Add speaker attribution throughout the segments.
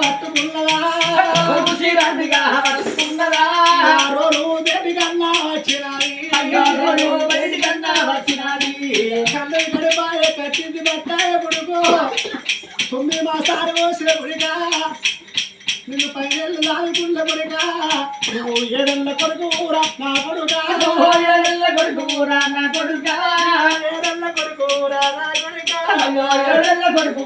Speaker 1: పట్టుకున్నదా
Speaker 2: పట్టుకున్నదా
Speaker 1: రోజు వచ్చినాయి?
Speaker 2: అయ్యో
Speaker 1: బట్టాయ కొడుకు. తొమ్మిది మాసాలు పోసిన కొడుకా? నిన్ను పైనేళ్ళు లాగుకున్న కొడుకా? నువ్వు ఏడెళ్ళ కొడుకు ఊరా? నా కొడుకా?
Speaker 2: ఓ ఏడేళ్ళ కొడుకు ఊరా? నా కొడుకా?
Speaker 1: ఏడెళ్ళ కొడుకు ఊరా? నా
Speaker 2: అయ్యో ఏడేళ్ళ కొడుకు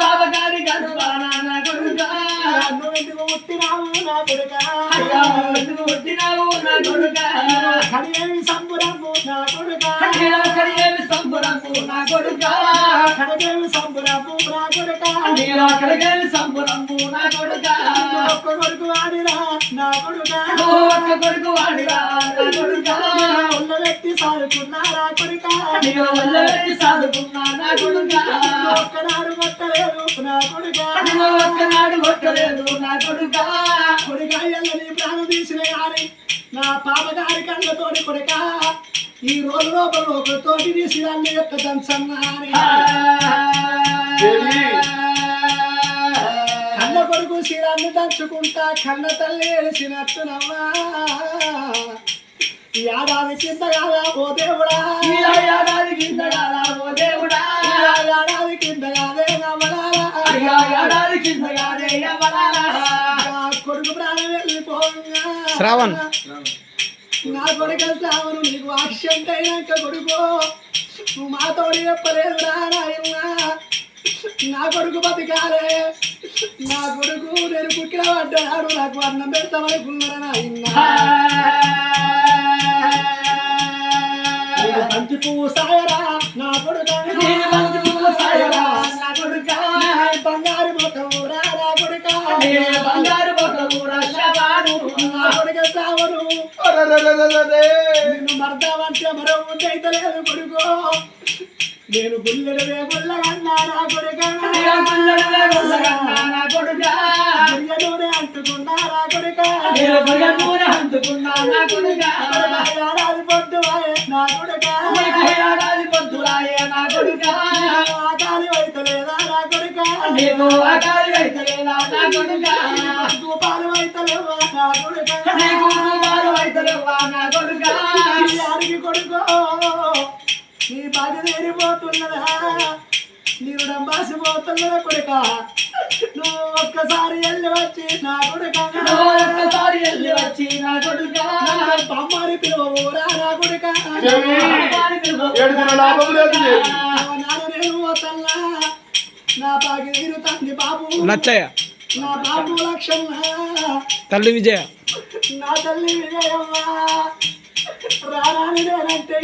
Speaker 2: బాబగారి గర్భానా నా కొడుకా.
Speaker 1: నువ్వు ఎందుకు పుట్టినావు నా కొడుకా?
Speaker 2: నువ్వు పుట్టినావు నా కొడుకా?
Speaker 1: కడియేమి సంబురము నా కొడుకా?
Speaker 2: సంబరము నా కొడుకా
Speaker 1: కడియేమి సంబురము నా కొడుకా
Speaker 2: నేను కడిగేవి సంబరము నా కొడుకా
Speaker 1: ఒక్క కొడుకు వాడిరా నా కొడుకా
Speaker 2: ఓ ఒక్క కొడుకు వాడిరా నా కొడుకా
Speaker 1: ఒళ్ళ పెట్టి సాదుకున్నారా కొడుకా
Speaker 2: నేను వల్లబెట్టి సాదుకున్నా నా కొడుకా
Speaker 1: ఒక్కనాడు కొట్టలేదు నా కొడుకా
Speaker 2: ఒక్కనాడు కొట్టలేదు నా కొడుకా
Speaker 1: కొడుకా ఎల్లని ప్రాణం తీసిన గాని నా పాపగారి కళ్ళతోటి కొడుకా ఈ రోజు లోపల ఒకరితోటి తీసి అన్ని యొక్క దంచన్నాని కన్న కొడుకు శిరాన్ని దంచుకుంటా కన్న తల్లి ఏడిసినట్టునమ్మా ఈ ఏడాది కింద కాదా ఓ దేవుడా.
Speaker 2: ఏడాది కింద కాదా ఓ దేవుడా.
Speaker 1: ఏడాది కింద కాదే నమ్మలారా
Speaker 2: ఏడాది కింద
Speaker 1: కొడుకు ప్రాణం వెళ్ళిపోగా.
Speaker 3: శ్రావణ్.
Speaker 1: నా కొడుకు నీకు అక్షంత అయినాక కొడుకు. నువ్వు మాతోడి చెప్పలేదు నాయన నా కొడుకు బతికాలే. నా కొడుకు నేను కుక్కిన పడ్డాడు నాకు అన్నం పెడతామనుకున్నారా నాయన బంతి పువ్వు సాయరా. నా కొడుకు?
Speaker 2: నేను బంతి పువ్వు సాయరా. నా కొడుకా?
Speaker 1: బంగారు మొత్తం రా నా కొడుక?
Speaker 2: బంగారు
Speaker 1: నిన్ను మర్దావంటే మరో ముందైతే లేదు కొడుకు. నేను
Speaker 2: గుల్లడవే గుల్లగన్నా నా కొడుకా.
Speaker 1: గురియలోనే అంటుకున్నా నా కొడుక.
Speaker 2: నేను భుజమూన అందుకున్నా నా కొడుకా.
Speaker 1: ఏడాది పొద్దు వాయే నా కొడుక.
Speaker 2: నీకు ఏడాది పొద్దులాయే నా కొడుకా.
Speaker 1: ఆకాలి అయితలేదా నా కొడుక.
Speaker 2: ఆకాలి అయితలేదా నా కొడుకా.
Speaker 1: రూపాలు అయితలేవా నా కొడుక.
Speaker 2: నా
Speaker 1: అడిగి కొడుకో నీ బాధ తీరిపోతున్నదా? నీవు డంబాసిపోతున్నదా కొడుక? నువ్వు ఒక్కసారి వెళ్ళి వచ్చి నా కొడుక.
Speaker 2: ఒక్కసారి వెళ్ళి వచ్చి నా కొడుకా.
Speaker 1: బొమ్మని పిలువరా నా కొడుక నా బాగి తీరు తండ్రి బాబు.
Speaker 3: లచ్చయ్య.
Speaker 1: నా బాబు లక్ష్మణ
Speaker 3: తల్లి విజయ.
Speaker 1: నా తల్లి విజయమ్మ రారాని నేనంటే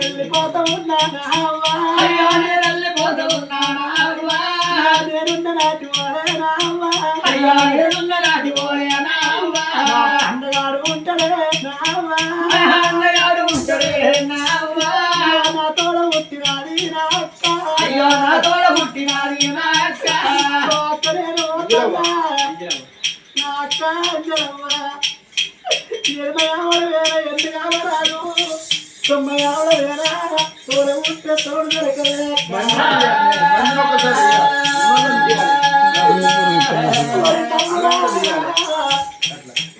Speaker 1: వెళ్ళిపోతా ఉన్నానా అవ్వా?
Speaker 2: అయ్యా నేను వెళ్ళిపోతూ ఉన్నానా అవ్వా?
Speaker 1: నేనున్న నాటి
Speaker 2: అయ్యా నేనున్న పోయేనా
Speaker 1: ఉంటాడే ఇరవై ఆవిడ వేల ఎందుకు కావరాదు తొంభై ఆవిడ వేల తోడ ఉంటే తోడు దొరకలే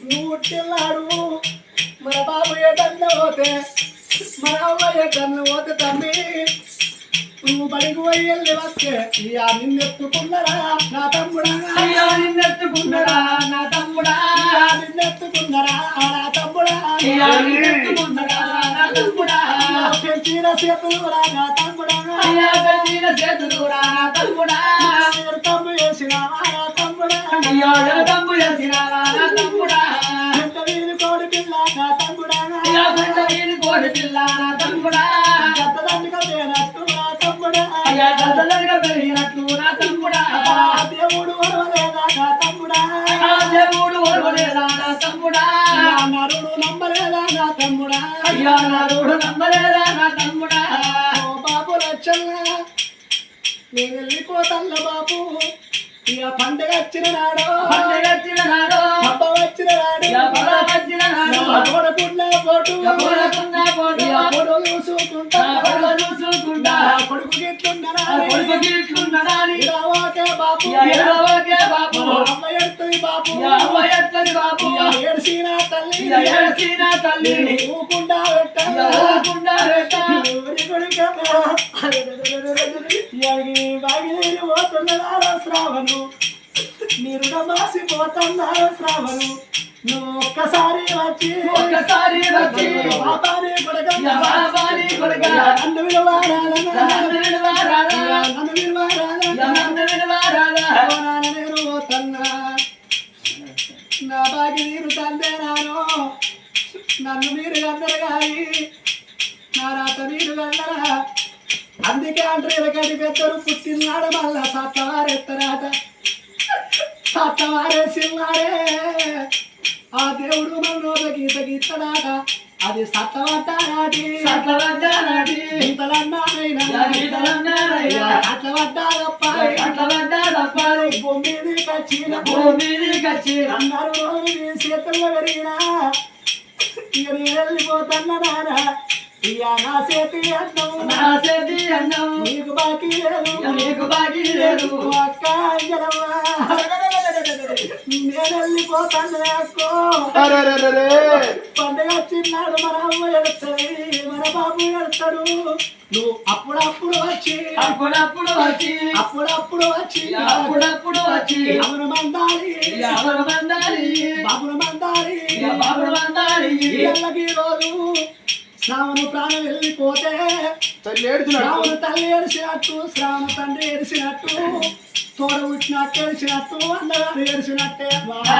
Speaker 1: నువ్వు మన బాబు ఎటన్న పోతే మన అవ్వ ఎటన్న పోతే తమ్మి నువ్వు బడికి పోయి వెళ్ళి వస్తే ఇక నిన్నెత్తుకున్నరా? నా తమ్ముడా?
Speaker 2: అయ్యో నిన్నెత్తుకున్నరా?
Speaker 1: పెంచిన చేతులు రా నా తమ్ముడా?
Speaker 2: పెట్టిన చేతులు రా నా తమ్ముడా?
Speaker 1: తమ్ము చేసినావా నా తమ్ముడా
Speaker 2: తమ్ము చేసినారా నా తమ్ముడా
Speaker 1: ఎంత వీధి కోడి పిల్ల నా తమ్ముడా
Speaker 2: పెద్ద వీడి కోడి పిల్ల తమ్ముడా
Speaker 1: గద్దదండగా లేనట్టు నా తమ్ముడా
Speaker 2: గద్దలుగా పెరిగినట్లు నా తమ్ముడా
Speaker 1: దేవుడు వరవలేదా నా తమ్ముడా
Speaker 2: దేవుడు ఓర్వలేదా నా తమ్ముడా? అయ్యా నా రోడ్డు నమ్మలేదా నా తమ్ముడా?
Speaker 1: ఓ బాబు లచ్చల్లా నేను వెళ్ళిపోతాను బాబు. ఇక పండగ వచ్చిన నాడు.
Speaker 2: పండగ వచ్చిన నాడు.
Speaker 1: హబ్బ వచ్చిన నాడు.
Speaker 2: హబ్బ వచ్చిన నాడు
Speaker 1: కొడుకున్న పోటు కొడుకున్న పోటు.
Speaker 2: కొడుకు చూసుకుంటా. కొడుకు
Speaker 1: చూసుకుంటా. కొడుకు గిట్లున్నడా
Speaker 2: కొడుకు గిట్లున్నడా
Speaker 1: ఇరవాకే బాపు.
Speaker 2: ఇరవాకే బాపు.
Speaker 1: అమ్మ ఎత్తని బాపు.
Speaker 2: అమ్మ ఎత్తని బాపు.
Speaker 1: ఏడ్చిన తల్లి.
Speaker 2: ఏడ్చిన తల్లి.
Speaker 1: ఊకుండా
Speaker 2: పెట్ట. ఊకుండా పెట్ట.
Speaker 1: ఊరి కొడుకమ్మ. శ్రావణు. మీరు నమాసి పోతున్నారో శ్రావణు. నువ్వు ఒక్కసారి వచ్చి.
Speaker 2: ఒక్కసారి వచ్చి.
Speaker 1: బాబాని
Speaker 2: ఇక బాబాని కొడుక.
Speaker 1: నన్ను విలువారాధన
Speaker 2: నన్ను విడువారాదా?
Speaker 1: నన్ను విలువారాధన
Speaker 2: ఇక నన్ను విడువారాదా?
Speaker 1: నేను పోతున్నా. నా బాగి నీరు తందే నాను. నన్ను మీరు గందరు గాయి నా రాత మీరు గందరా. అందుకే అంటారు ఎలకటి పెద్దరు పుట్టినాడు మళ్ళా సత్తవారెత్తరాట. సత్తవారేసిన్నాడే ఆ దేవుడు మన గీత గీతడాట. అది సత్తవడ్డానాటి
Speaker 2: అట్ల పడ్డానటి.
Speaker 1: గీతలన్నానైనా
Speaker 2: ఇక గీతలన్నానయ్యా.
Speaker 1: అట్ల పడ్డాదప్ప
Speaker 2: అట్ల పడ్డాదప్పాలి.
Speaker 1: భూమి మీదకి వచ్చిన
Speaker 2: భూమి వచ్చి
Speaker 1: అందరూ రోజు చేతుల్లో పెరిగినా. ఇక నేను వెళ్ళిపోతున్నా ఇక నా చేతి అన్నం.
Speaker 2: నా చేతి అన్నం.
Speaker 1: నీకు బాకీ లేదు.
Speaker 2: నీకు బాకీ లేదు.
Speaker 1: అక్క అంజలమ్మ నేను వెళ్ళిపోతాను అక్కో. పండుగ వచ్చినాడు మన అమ్మ ఎడతాడు మన బాబు ఎడతాడు నువ్వు అప్పుడప్పుడు వచ్చి.
Speaker 2: అప్పుడప్పుడు వచ్చి.
Speaker 1: అప్పుడప్పుడు వచ్చి.
Speaker 2: అప్పుడప్పుడు వచ్చి.
Speaker 1: అవును మందాలి?
Speaker 2: ఎవరు మందాలి?
Speaker 1: బాబును మందాలి.
Speaker 2: బాబులు మందాలి.
Speaker 1: ఇళ్ళకి రోజు శ్రావణ ప్రాణం వెళ్ళిపోతే
Speaker 4: తల్లి
Speaker 1: శ్రావణ తల్లి ఏడిసినట్టు శ్రావణ తండ్రి ఏడిసినట్టు తోడ పుట్టినట్టు ఏడిసినట్టు అన్నగారు ఏడిసినట్టే
Speaker 2: బావా